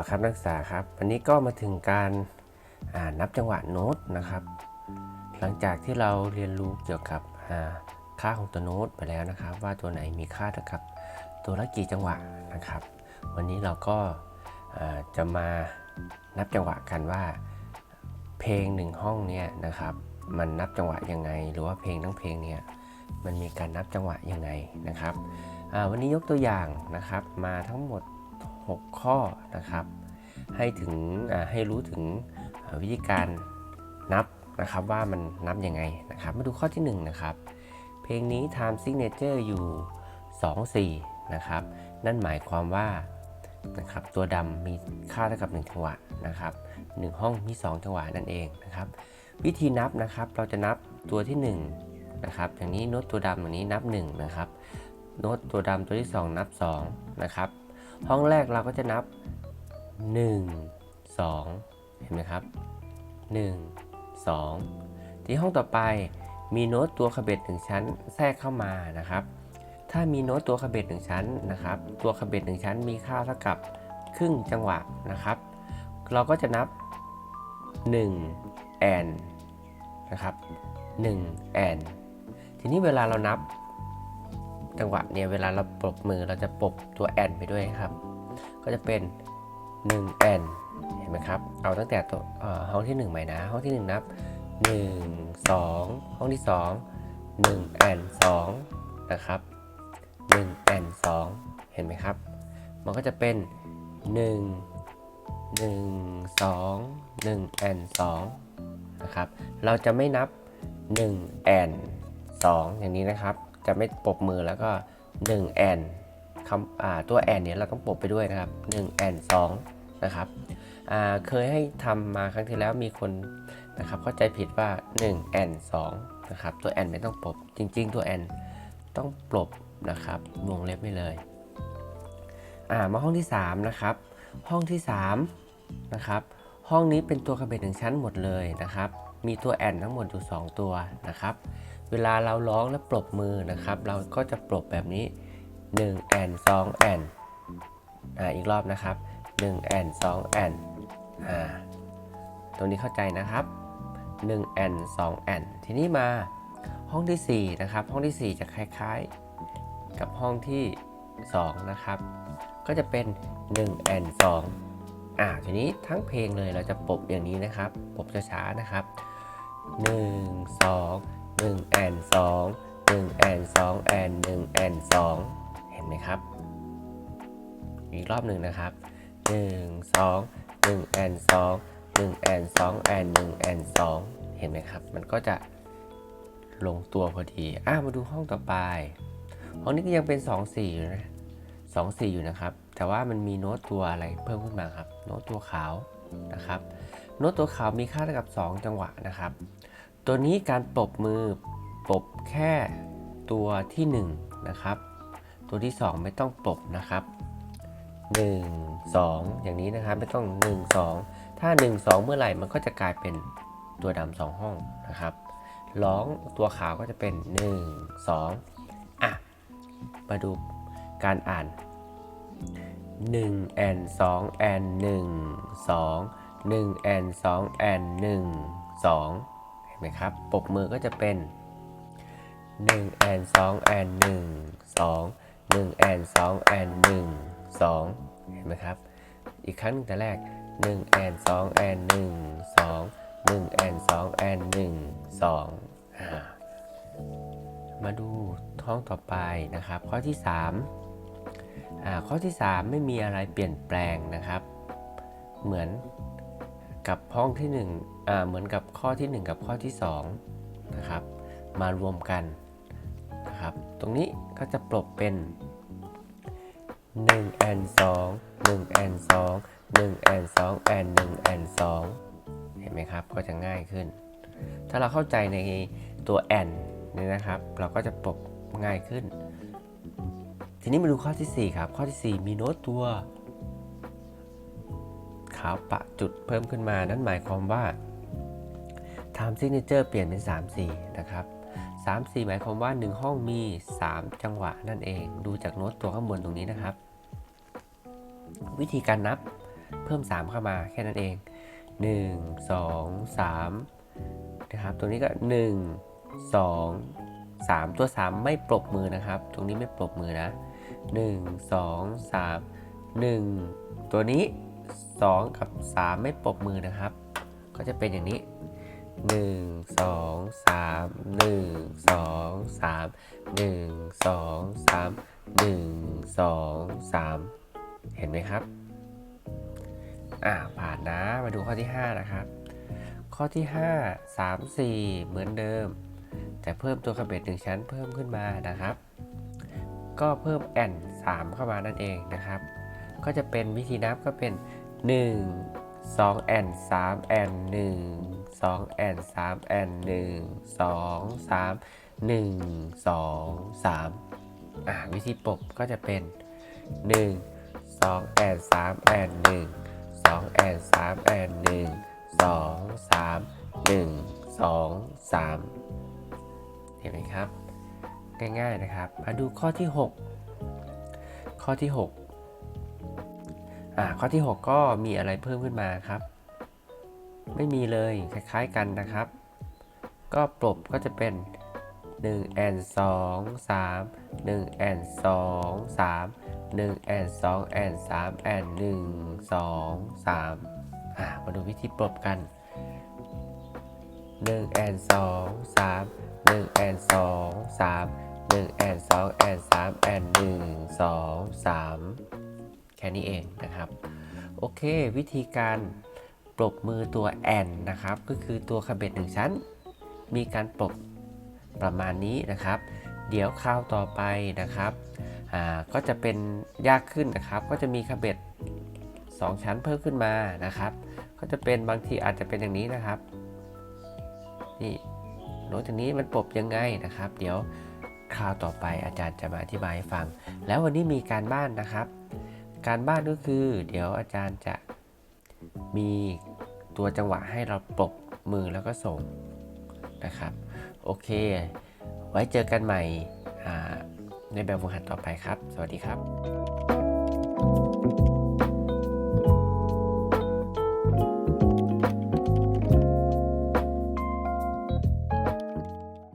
ละครับนักศึกษาครับ วันนี้ก็มาถึงการนับจังหวะโน้ตนะครับ หลังจากที่เราเรียนรู้เกี่ยวกับค่าของตัวโน้ตไปแล้วนะครับ ว่าตัวไหนมีค่าเท่ากับตัวละกี่จังหวะนะครับ วันนี้เราก็จะมานับจังหวะกันว่า เพลงหนึ่งห้องเนี่ยนะครับ มันนับจังหวะยังไง หรือว่าเพลงทั้งเพลงเนี่ยมันมีการนับจังหวะยังไงนะครับวันนี้ยกตัวอย่างนะครับมาทั้งหมด 6 ข้อนะครับ ให้ถึงให้รู้ถึงวิธีการนับนะครับว่ามันนับยังไงนะครับ มาดูข้อที่ 1 นะครับ เพลงนี้ time signature อยู่ 2 4 นะครับ นั่นหมายความว่านะครับตัวดำมีค่าเท่ากับ 1 จังหวะนะครับ 1 ห้องมี 2 จังหวะนั่นเองนะครับ วิธีนับนะครับเราจะนับตัวที่ 1 นะครับ อย่างนี้โน้ตตัวดำอย่างนี้นับ 1 นะครับ โน้ตตัวดำตัวที่ 2 นับ 2 นะครับ ห้องแรกเราก็จะนับ 1 2 เห็นไหมครับ 1 2 ที่ห้องต่อไปมีโน้ตตัวขบเบ็ดหนึ่งชั้นแทรกเข้ามานะครับ ถ้ามีโน้ตตัวขบเบ็ดหนึ่งชั้นนะครับ ตัวขบเบ็ดหนึ่งชั้นมีค่าเท่ากับครึ่งจังหวะนะครับ เราก็จะนับ1แอนนะครับ1แอนทีนี้เวลาเรานับจังหวะเนี่ยเวลาเราปรบมือเราจะปรบตัวแอนไปด้วยครับ ก็จะเป็น 1 แอนเห็นไหมครับ เอาตั้งแต่ตัวห้องที่ 1 ใหม่นะ ห้องที่ 1 นับ 1 2 ห้องที่ 2 1แอน2นะครับ1แอน2เห็นไหมครับ มันก็จะเป็น 1 1 2 1แอน2นะครับ เราจะไม่นับ1แอน2อย่างนี้นะครับ จะไม่ปบมือแล้วก็1แอน คำตัวแอนเนี่ยเราต้องปรบไปด้วยนะครับ1แอน2นะครับเคยให้ทำมาครั้งที่แล้วมีคนนะครับเข้าใจผิดว่า1แอน2นะครับตัวแอนไม่ต้องปรบจริง ๆ ตัวแอนต้องปรบนะครับวงเล็บไม่เลยมาห้องที่3นะครับห้องที่3นะครับห้องนี้เป็นตัวกระเบ็ดหนึ่งชั้นหมดเลยนะครับ มีตัวแอนทั้งหมดอยู่ 2 ตัวนะครับ เวลาเราร้องและปรบมือนะครับ เราก็จะปรบแบบนี้ 1 แอน2แอนอ่าอีกรอบนะครับ1แอน2แอนอ่าตรงนี้เข้าใจนะครับ1แอน2แอนทีนี้มาห้องทีสี่ 4 นะครับ ห้องทีสี่ 4 จะคล้ายๆ กับห้องที่ 2 นะครับ ก็จะเป็น1แอน2อ่าทีนี้ทั้งเพลงเลยเราจะปบอย่างนี้นะครับปบช้าๆนะครับ 1 2 1แอน2 1แอน2แอน1แอน2เห็น ไหมครับ อีกรอบหนึ่งนะครับ 1 2 1แอน2 1แอน2แอน1แอน2เห็นไหมครับ มันก็จะลงตัวพอดี อะมาดูห้องต่อไป ห้องนี้ก็ยังเป็น 2 4 อยู่นะ2 4 อยู่นะครับ แต่ว่ามันมีโน้ตตัวอะไรเพิ่มขึ้นมาครับ โน้ตตัวขาวนะครับ โน้ตตัวขาวมีค่าเท่ากับ 2 จังหวะนะครับ ตัวนี้การปรบมือปรบแค่ตัวที่ 1 นะครับ ตัวที่ 2 ไม่ต้องปรบนะครับ 1 2 อย่างนี้นะครับไม่ต้อง 1 2 ถ้า 1 2 เมื่อไหร่มันก็จะกลายเป็นตัวดำสองห้องนะครับร้องตัวขาวก็จะเป็น 1 2 อะ มาดูการอ่าน 1 and 2 and 1 2 1 and 2 and 1 2 เห็นไหมครับปบมือก็จะเป็น 1 and 2 and 1 2 1 and 2 and 1 2 เห็นไหมครับ อีกครั้งหนึ่งแต่แรก 1 and 2 and 1 2 1 and 2 and 1 2อ่ามาดูท้องต่อไปนะครับ ข้อที่3อ่าข้อที่ 3 ไม่มีอะไรเปลี่ยนแปลงนะครับ เหมือนกับห้องที่1อ่าเหมือนกับข้อที่ 1 กับข้อที่2นะครับมารวมกันนะครับ ตรงนี้ ก็จะปรบเป็น1แอน2 1แอน2 1แอน2แอน1แอน2เห็นไหมครับ ก็จะง่ายขึ้น ถ้าเราเข้าใจในตัวแอนนี่นะครับ เราก็จะปรบง่ายขึ้น ทีนี้มาดูข้อที่ 4 ครับ ข้อที่ 4 มีโน้ตตัว ขาวปะจุดเพิ่มขึ้นมา นั่นหมายความว่า time signature เปลี่ยนเป็น 3 4 นะครับ 3 4 หมายความว่า 1 ห้องมี 3 จังหวะนั่นเอง ดูจากโน้ตตัวข้างบนตรงนี้นะครับ วิธีการนับเพิ่ม 3 เข้ามาแค่นั้นเอง 1 2 3 นะครับ ตรงนี้ก็ 1 2 3 ตัว 3 ไม่ปรบมือนะครับ ตรงนี้ไม่ปรบมือนะ 1 2 3 1 ตัวนี้ 2 กับ 3 ไม่ปรบมือนะครับ ก็จะเป็นอย่างนี้ 1 2 3 1 2 3 1 2 3 1 2 3เห็นไหมครับ อ่าผ่านนะ มาดูข้อที่ 5 นะครับ ข้อที่ 5 3 4 เหมือนเดิม แต่เพิ่มตัวขบเบ็ดหนึ่งชั้นเพิ่มขึ้นมานะครับ ก็เพิ่มแอน3เข้ามานั่นเองนะครับ ก็จะเป็นวิธีนับก็เป็น 1 2แอน3แอน1 2แอน3แอน1 2 3 1 2 3อ่าวิธีปบก็จะเป็น1 2แอน3แอน1 2แอน3แอน1 2 3 1 2 3เห็นไหมครับ ง่ายๆนะครับ มาดูข้อที่ 6 ข้อที่ 6 อ่าข้อที่ 6 ก็มีอะไรเพิ่มขึ้นมาครับ ไม่มีเลยคล้ายๆกันนะครับ ก็ปรบก็จะเป็น1แอน2 3 1แอน2 3 1แอน2แอน3แอน1 2 3อ่ามาดูวิธีปรบกัน1แอน2 3 1แอน2 3 1แอน2แอน3แอน1 2 3 แค่นี้เองนะครับ โอเค วิธีการปรบมือตัวแอนนะครับ ก็คือตัวขบเบ็ดหนึ่งชั้น มีการปรบประมาณนี้นะครับ เดี๋ยวคราวต่อไปนะครับก็จะเป็นยากขึ้นนะครับ ก็จะมีขบเบ็ด2 ชั้นเพิ่มขึ้นมานะครับ ก็จะเป็นบางทีอาจจะเป็นอย่างนี้นะครับ นี่โน้ตตรงนี้มันปรบยังไงนะครับ เดี๋ยวคราวต่อไปอาจารย์จะมาอธิบายให้ฟัง แล้ววันนี้มีการบ้านนะครับ การบ้านก็คือ เดี๋ยวอาจารย์จะมีตัวจังหวะให้เราปรบมือแล้วก็ส่งนะครับ โอเค ไว้เจอกันใหม่ในแบบฝึกหัดต่อไปครับ สวัสดีครับ